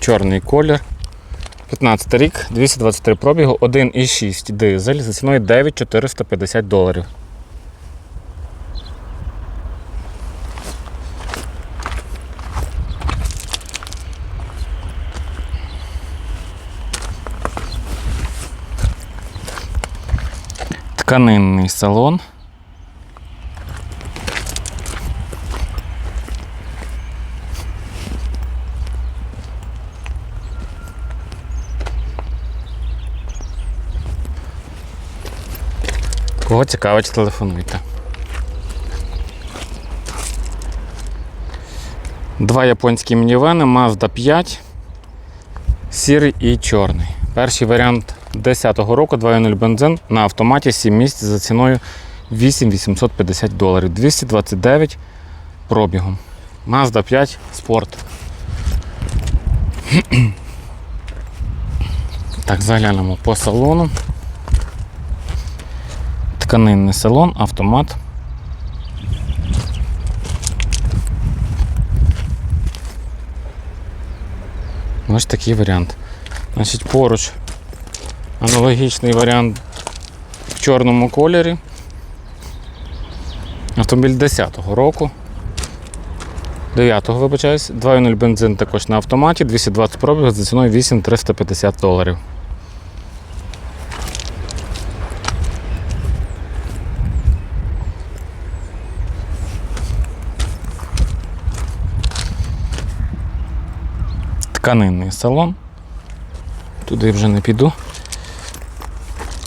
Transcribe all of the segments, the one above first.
Чорний колір. 15 рік, 223 пробігу, 1,6 дизель за ціною 9450 доларів. Тканинний салон. Кого цікавить, телефонуйте. Два японські мінівени, Mazda 5, сірий і чорний. Перший варіант 10-го року, 2.0 бензин на автоматі 7 місць за ціною 8850 доларів. 229 пробігом. Mazda 5 Sport. Так, заглянемо по салону. Тканинний салон, автомат. Ось такий варіант. Значить, поруч аналогічний варіант в чорному кольорі. Автомобіль 10-го року. 9-го, вибачаюсь, 2.0 бензин також на автоматі, 220 пробігів за ціною 8350 доларів. Тканинний салон. Туди вже не піду.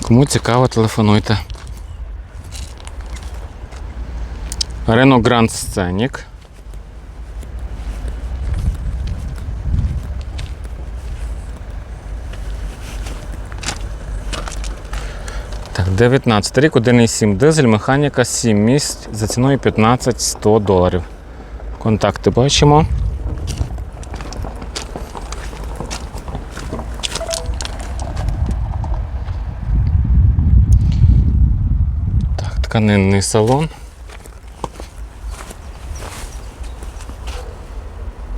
Кому цікаво, телефонуйте. Renault Grand Scenic. Так, 19 рік, 1,7 дизель, механіка 7 місць за ціною 15-100 доларів. Контакти бачимо. Тканинний салон.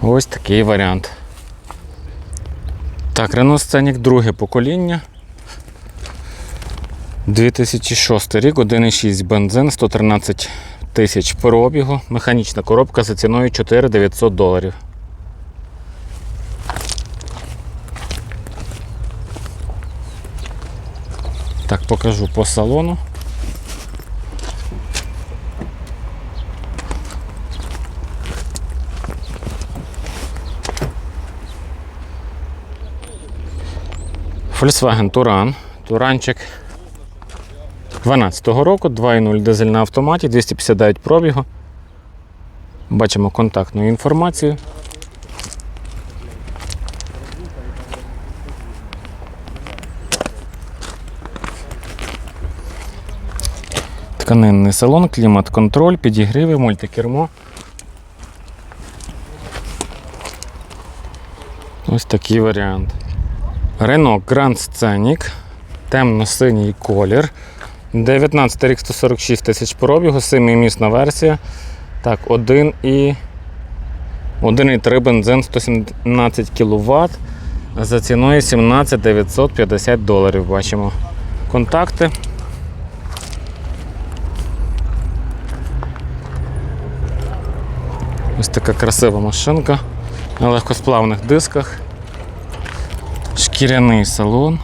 Ось такий варіант. Так, Renault Scenic друге покоління. 2006 рік, 1,6 бензин, 113 тисяч пробігу, механічна коробка за ціною 4900 доларів. Так, покажу по салону. Volkswagen Туран. Туранчик 12-го року, 2.0 дизель на автоматі, 259 пробігу. Бачимо контактну інформацію. Тканинний салон, клімат-контроль, підігріви, мультикермо. Ось такий варіант. Renault Grand Scenic, темно-синій колір. 19 рік 146 тисяч пробігу, 7-місна версія. Так, 1 і 1,3 бензин 117 кВт. За ціною 17 950 доларів. Бачимо контакти. Ось така красива машинка на легкосплавних дисках. Шкіряний салон.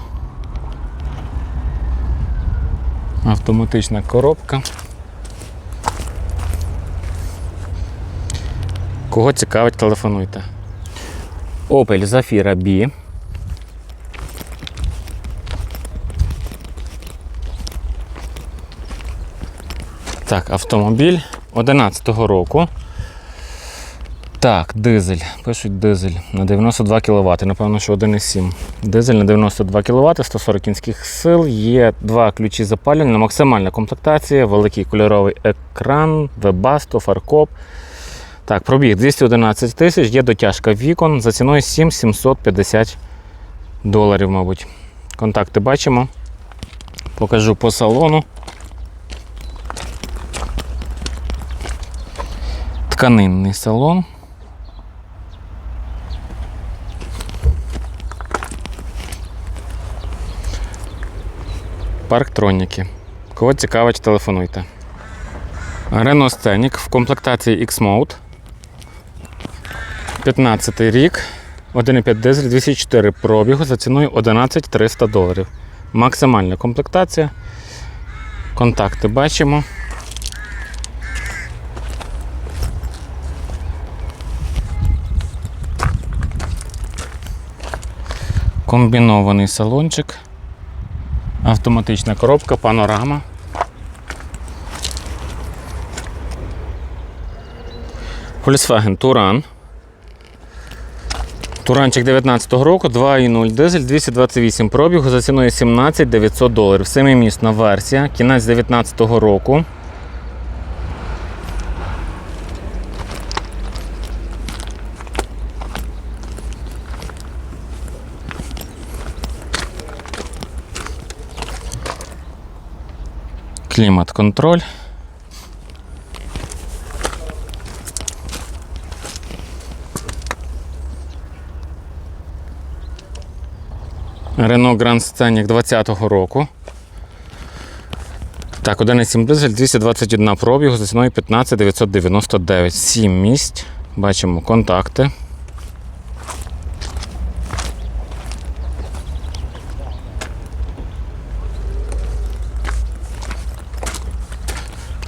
Автоматична коробка. Кого цікавить, телефонуйте. Opel Zafira B. Так, автомобіль 11-го року. Так, дизель. Пишуть дизель на 92 кВт. Напевно, що 1,7. Дизель на 92 кВт, 140 кінських сил. Є два ключі запалювання, максимальна комплектація, великий кольоровий екран, вебасто, фаркоп. Так, пробіг 211 тисяч, є дотяжка вікон за ціною 7750 доларів, мабуть. Контакти бачимо. Покажу по салону. Тканинний салон. Парктроніки. Кого цікавить, телефонуйте. Renault Scenic в комплектації X-Mode. 15 рік. 1,5 дизель 204 пробігу за ціною 11 300 доларів. Максимальна комплектація. Контакти бачимо. Комбінований салончик. Автоматична коробка, панорама. Volkswagen Туран. Туранчик 19-го року, 2,0 дизель, 228 пробігу за ціною 17 900 доларів. Семимісна версія, кінець 19-го року. Клімат-контроль. Renault Grand Scenic 20-го року. Так, 1,7 дизель, 221 пробігу за ціною 15 999. 7 місць. Бачимо контакти.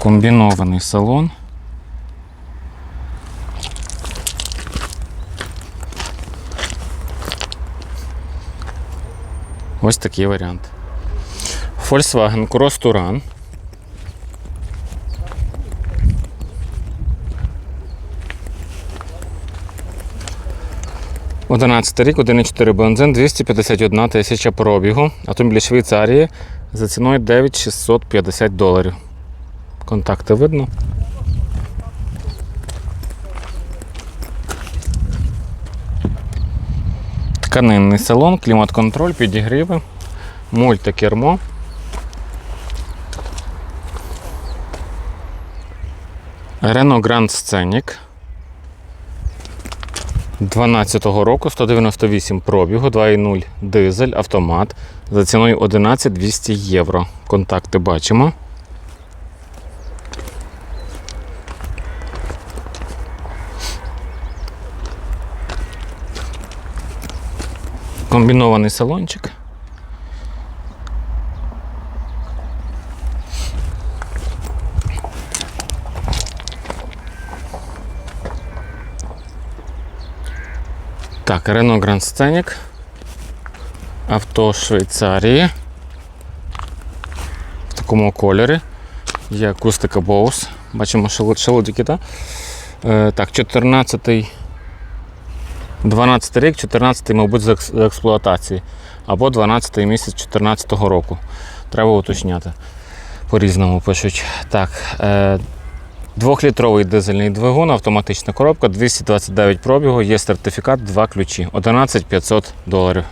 Комбінований салон. Ось такий варіант. Volkswagen Cross Touran. Одинадцятий рік, 1,4 бензин, 251 тисяча пробігу. Автомобіль Швейцарії за ціною 9650 доларів. Контакти видно. Тканинний салон, клімат-контроль, підігріви, мультикермо. Renault Grand Scenic 12-го року 198 пробігу, 2,0 дизель, автомат за ціною 11 200 євро. Контакти бачимо. Комбінований салончик. Так, Renault Grand Scenic. Авто Швейцарії. В такому кольорі. Є акустика Bose. Бачимо шело- шелодики, так? Е, так, 14 12 рік, 14 мабуть, з експлуатації. Або 12 місяць 14 року. Треба уточняти. По-різному пишуть. Так. Е, Двохлітровий дизельний двигун, автоматична коробка, 229 пробігу, є сертифікат, два ключі. 11 500 доларів.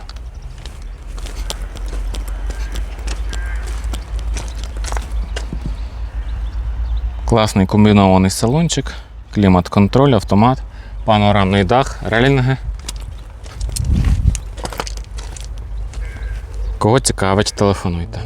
Класний комбінований салончик, клімат-контроль, автомат, панорамний дах, релінги. Кого цікавить, телефонуйте.